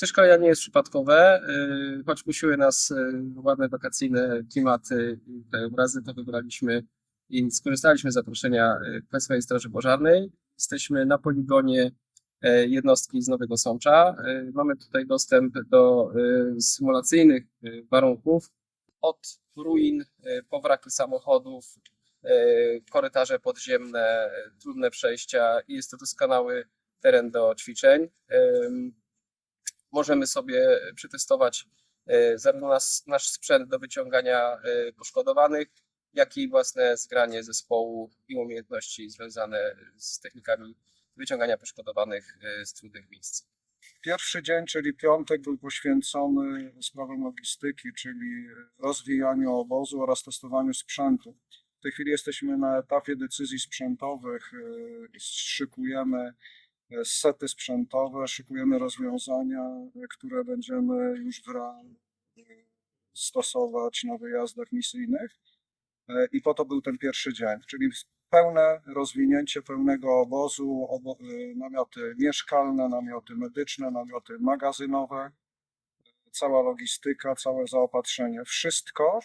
Co szkolenia nie jest przypadkowe, y, choć kusiły nas y, ładne wakacyjne klimaty i krajobrazy, to wybraliśmy i skorzystaliśmy z zaproszenia y, Państwowej Straży Pożarnej. Jesteśmy na poligonie jednostki z Nowego Sącza. Y, Mamy tutaj dostęp do y, symulacyjnych y, warunków od ruin y, po wraki samochodów, y, korytarze podziemne, y, trudne przejścia i jest to doskonały teren do ćwiczeń. Możemy sobie przetestować y, zarówno nas, nasz sprzęt do wyciągania y, poszkodowanych, jak i własne zgranie zespołu i umiejętności związane z technikami wyciągania poszkodowanych z trudnych miejsc. Pierwszy dzień, czyli piątek, był poświęcony sprawom logistyki, czyli rozwijaniu obozu oraz testowaniu sprzętu. W tej chwili jesteśmy na etapie decyzji sprzętowych. Szykujemy sety sprzętowe, szykujemy rozwiązania, które będziemy już w realu y, stosować na wyjazdach misyjnych. Y, I po to był ten pierwszy dzień, czyli pełne rozwinięcie pełnego obozu, obo, y, namioty mieszkalne, namioty medyczne, namioty magazynowe, cała logistyka, całe zaopatrzenie. Wszystko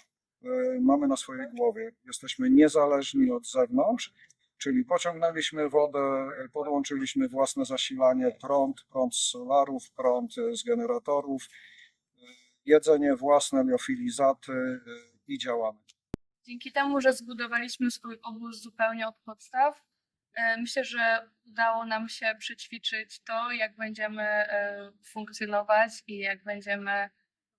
y, mamy na swojej głowie. Jesteśmy niezależni od zewnątrz, czyli pociągnęliśmy wodę, podłączyliśmy własne zasilanie, prąd, prąd z solarów, prąd y, z generatorów, jedzenie własne, liofilizaty y, i działamy. Dzięki temu, że zbudowaliśmy swój obóz zupełnie od podstaw, e, myślę, że udało nam się przećwiczyć to, jak będziemy e, funkcjonować i jak będziemy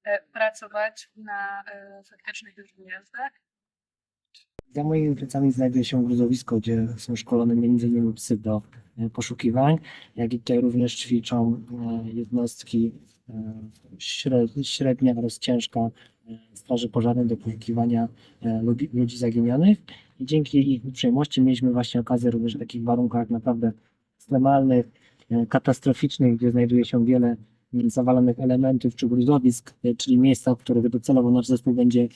e, pracować na e, faktycznych już wyjazdach. Za moimi plecami znajduje się gruzowisko, gdzie są szkolone m.in. psy do e, poszukiwań, jak i tutaj również ćwiczą e, jednostki e, śre- średnia oraz ciężka Straży Pożarnej do poszukiwania ludzi, zaginionych. I dzięki ich uprzejmości mieliśmy właśnie okazję również w takich warunkach naprawdę ekstremalnych, katastroficznych, gdzie znajduje się wiele zawalonych elementów czy gruzowisk, czyli miejsca, w których docelowo nasz zespół będzie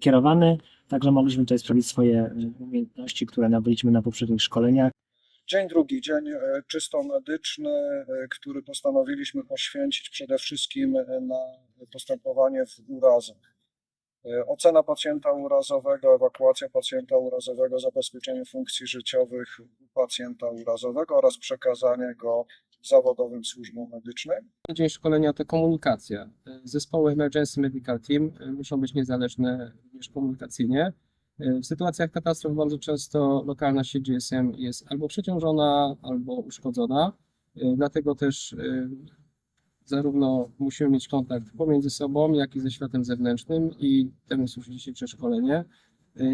kierowany. Także mogliśmy tutaj sprawdzić swoje e, umiejętności, które nabyliśmy na poprzednich szkoleniach. Dzień drugi, dzień e, czysto medyczny, e, który postanowiliśmy poświęcić przede wszystkim na postępowanie w urazach. Ocena pacjenta urazowego, ewakuacja pacjenta urazowego, zabezpieczenie funkcji życiowych pacjenta urazowego oraz przekazanie go zawodowym służbom medycznym. Dzień szkolenia to komunikacja. Zespoły Emergency Medical Team y, muszą być niezależne również komunikacyjnie. Y, W sytuacjach katastrof bardzo często lokalna sieć GSM jest albo przeciążona, albo uszkodzona. Y, Dlatego też zarówno musimy mieć kontakt pomiędzy sobą, jak i ze światem zewnętrznym i temu służy dzisiejsze szkolenie.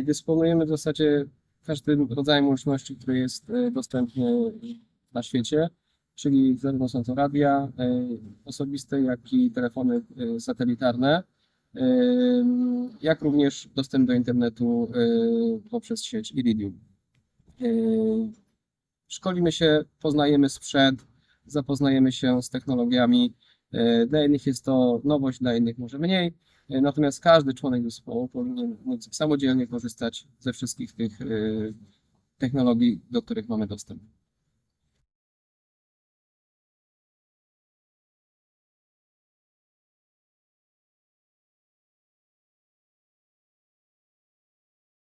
Dysponujemy w zasadzie każdym rodzajem łączności, który jest dostępny na świecie czyli zarówno są to radia e, osobiste, jak i telefony e, satelitarne, e, jak również dostęp do internetu poprzez sieć Iridium. Szkolimy się, poznajemy sprzęt, zapoznajemy się z technologiami. Dla jednych jest to nowość, dla innych może mniej. Natomiast każdy członek zespołu powinien móc samodzielnie korzystać ze wszystkich tych technologii, do których mamy dostęp.